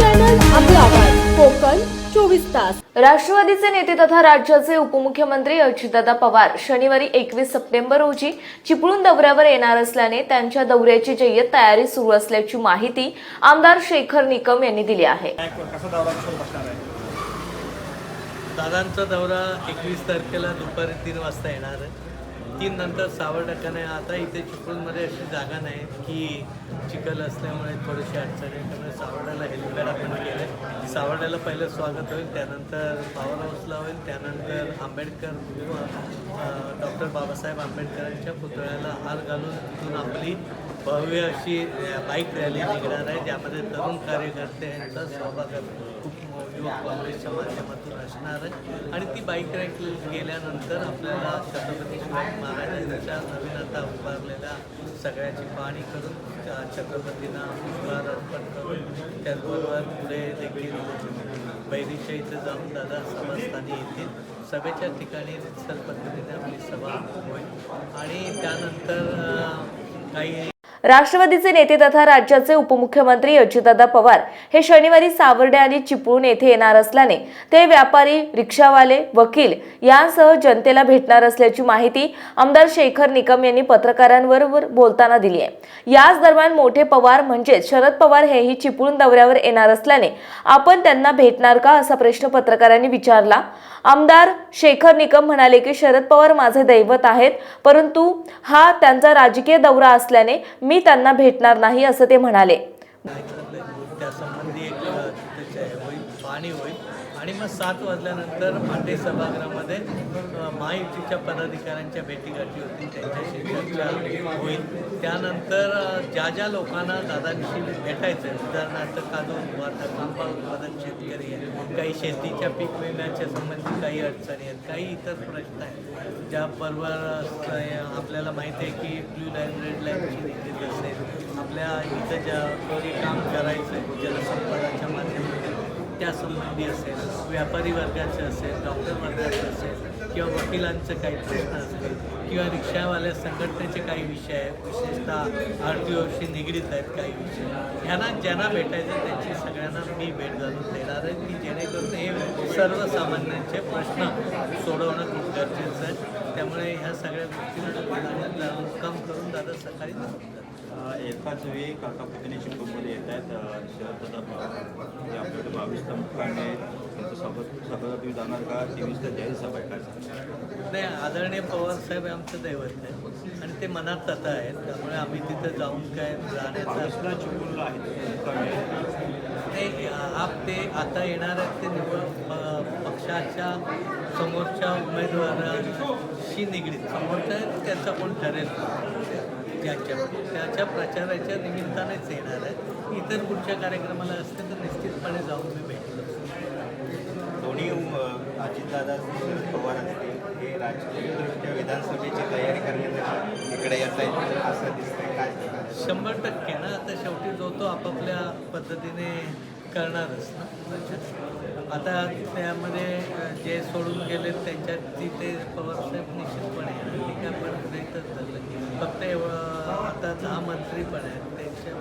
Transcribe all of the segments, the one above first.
Channel आपला आवाज कोकण चोवीस तास. राष्ट्रवादीचे नेते तथा राज्याचे उपमुख्यमंत्री अजितदादा पवार शनिवारी एकवीस सप्टेंबर रोजी चिपळूण दौऱ्यावर येणार असल्याने त्यांच्या दौऱ्याची जय्यत तयारी सुरू असल्याची माहिती आमदार शेखर निकम यांनी दिली आहे. दादांचा दौरा एकवीस तारखेला दुपारी तीन वाजता येणार आहे. तीन नंतर सावर्डकाने आता इथे चिपळूणमध्ये अशी जागा नाही की चिखल असल्यामुळे थोडीशी अडचण आहे. त्यामुळे सावर्ड्याला हेलिपॅड आपण केलं आहे सावर्ड्याला पहिलं स्वागत होईल त्यानंतर पॉवर हाऊसला होईल त्यानंतर आंबेडकर डॉक्टर बाबासाहेब आंबेडकरांच्या पुतळ्याला हार घालून तिथून आपली भव्य अशी बाईक रॅली निघणार आहे ज्यामध्ये तरुण कार्यकर्ते यांचा सहभाग आहे. खूप किंवा काँग्रेसच्या माध्यमातून असणार आहे. आणि ती बाईक रॅली गेल्यानंतर आपल्याला छत्रपती शिवाजी महाराजांच्या नवीन आता उभारलेल्या सगळ्याची पाहणी करून त्या छत्रपतींना पुष्पहार अर्पण करून त्याचबरोबर पुढे देखील बैरीच्या इथं जाऊन दादा सभास्थानी येतील. सभेच्या ठिकाणी सर पद्धतीने आपली सभा होईल. आणि त्यानंतर काही राष्ट्रवादीचे नेते तथा राज्याचे उपमुख्यमंत्री अजितदादा पवार हे शनिवारी सावर्डे आणि चिपळूण येथे येणार असल्याने ते व्यापारी रिक्षावाले वकील यांसह जनतेला भेटणार असल्याची माहिती आमदार शेखर निकम यांनी पत्रकारांवर बोलताना दिली आहे. याच दरम्यान मोठे पवार म्हणजेच शरद पवार हेही चिपळूण दौऱ्यावर येणार असल्याने आपण त्यांना भेटणार का असा प्रश्न पत्रकारांनी विचारला. आमदार शेखर निकम म्हणाले की शरद पवार माझे दैवत आहेत परंतु हा त्यांचा राजकीय दौरा असल्याने मी त्यांना भेटणार नाही असं ते म्हणाले काय चाललंय त्यासंबंधी एक अ, त्याचे होईल पाणी होईल मग सात वाजल्यानंतर माटे सभागृहामध्ये महायुतीच्या पदाधिकाऱ्यांच्या भेटीगाठी होती. त्यांच्याशी चर्चा होईल. त्यानंतर ज्या ज्या लोकांना दादांशी भेटायचं आहे उदाहरणार्थ कादू उत्पादक आंबा उत्पादक शेतकरी आहे काही शेतीच्या पीक विम्याच्या संबंधित काही अडचणी आहेत काही इतर प्रश्न आहेत ज्याबरोबर अ, आपल्याला माहिती आहे की ब्ल्यू लाईन रेड लाईनची निगडीत असेल आपल्या इथं ज्या काम करायचं आहे जलसंपदाच्या त्यासंबंधी असेल व्यापारी वर्गाचे असेल डॉक्टर वर्गाचे असेल किंवा वकिलांचं काही प्रश्न असतील किंवा रिक्षावाल्या संघटनेचे काही विषय आहेत विशेषतः आर टी ओशी निगडीत आहेत काही विषय. ह्यांना ज्यांना भेटायचं त्यांची सगळ्यांना मी भेट घालून देणार आहे की जेणेकरून हे सर्वसामान्यांचे प्रश्न सोडवणं खूप गरजेचं आहे. त्यामुळे ह्या सगळ्या गोष्टींना मुक्काम करून दादा सकाळी जातात एकाच वेळी काका पुतणे चिपळूणमध्ये येत आहेत जे आपल्याकडे बावीस मुक्कामे आहेत त्यांचं स्वागत स्वागत तुम्ही जाणार का? तेवीसला जाहीर सभा आहे काय नाही आदरणीय पवार साहेब हे आमचं दैवत आहे आणि ते मनात तथा आहेत त्यामुळे आम्ही तिथं जाऊन काय जाण्याचा चिपळूणला आहेत नाही आप ते आता येणार आहेत ते निवड पक्षाच्या समोरच्या उमेदवाराशी निगडीत. समोरच्या त्याचा कोण ठरेल? त्याच्या त्याच्या प्रचाराच्या निमित्तानेच येणार आहे. इतर पुढच्या कार्यक्रमाला असते तर निश्चितपणे जाऊन मी भेटलो. दोन्ही अजितदादा शरद पवार असतील हे राजकीयदृष्ट्या विधानसभेची तयारी करण्यासाठी इकडे येत आहेत असं दिसतंय. काय शंभर टक्के ना. आता शेवटी जो तो आपापल्या पद्धतीने करणारच ना. आता त्यामध्ये जे सोडून गेले त्यांच्यात तिथे पवारसाहेब निश्चितपणे येणार. ते काय पण गृहीतच धरलं फक्त एवढं आता दहा मंत्री पण आहेत त्यांच्या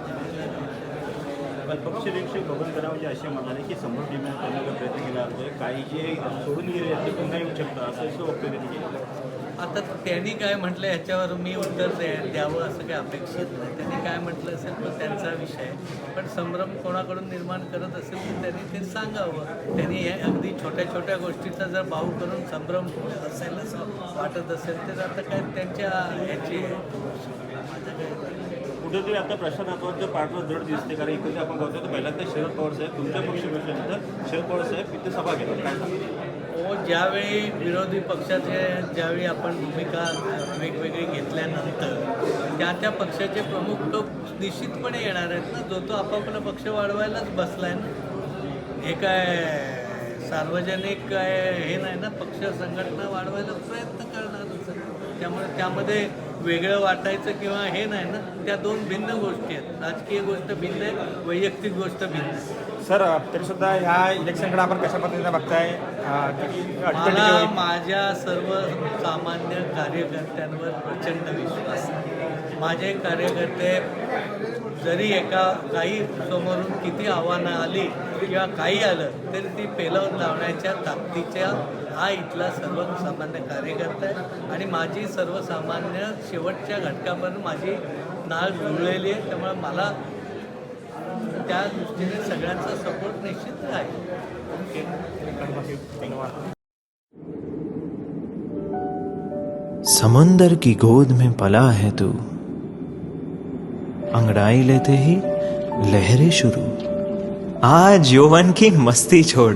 पण पक्षनिरीक्षक बबन गणावजे असे म्हणाले की समोर डिमांड करण्याचा प्रयत्न केला जातोय. काही जे सोडून गेले आहेत ते पुन्हा येऊ शकतात असं असं वक्तव्य त्यांनी केलं. आता त्यांनी काय म्हटलं याच्यावर मी उत्तर द्यावं असं काही अपेक्षित नाही. त्यांनी काय म्हटलं असेल तो त्यांचा विषय. आहे पण संभ्रम कोणाकडून निर्माण करत असेल तर त्यांनी ते सांगावं. त्यांनी हे अगदी छोट्या छोट्या गोष्टीचा जर भाऊ करून संभ्रम असेलच वाटत असेल तर आता काय त्यांच्या ह्याची काय कुठेतरी आता प्रशासनाचं पाठवर दृढ दिसते कारण इकडे आपण बघतो तर पहिल्यांदा शरद पवार साहेब तुमच्या पक्षपेक्षा शरद पवार साहेब इथे सभा घेतात काय ज्यावेळी विरोधी पक्षाचे ज्यावेळी आपण भूमिका वेगवेगळी घेतल्यानंतर त्या त्या पक्षाचे प्रमुख लोक निश्चितपणे येणार आहेत ना? जो तो आपापला पक्ष वाढवायलाच बसलाय ना? हे काय सार्वजनिक काय हे नाही ना? पक्ष संघटना वाढवायला प्रयत्न करणारच त्यामुळे त्यामध्ये वेगळं वाटायचं किंवा हे नाही ना त्या दोन भिन्न गोष्टी आहेत. राजकीय गोष्ट भिन्न आहे वैयक्तिक गोष्ट भिन्न आहे. सर तरी सुद्धा ह्या इलेक्शनकडे आपण कशा पद्धतीने बघताय? मला माझ्या सर्व सामान्य कार्यकर्त्यांवर प्रचंड विश्वास माझे कार्यकर्ते जरी एका काही समोरून किती आव्हानं आली किंवा काही आलं तरी ती पेलवून लावण्याच्या ताकदीच्या हा इथला सर्वसामान्य कार्यकर्ता आहे. आणि माझी सर्वसामान्य शेवटच्या घटकापर्यंत माझी नाळ जुळलेली आहे. त्यामुळे मला त्या दृष्टीने सगळ्यांचा सपोर्ट निश्चित आहे समंदर की गोद में पला है तू। अंगड़ाई लेते ही लहरें शुरू। आज यौवन की मस्ती छोड़।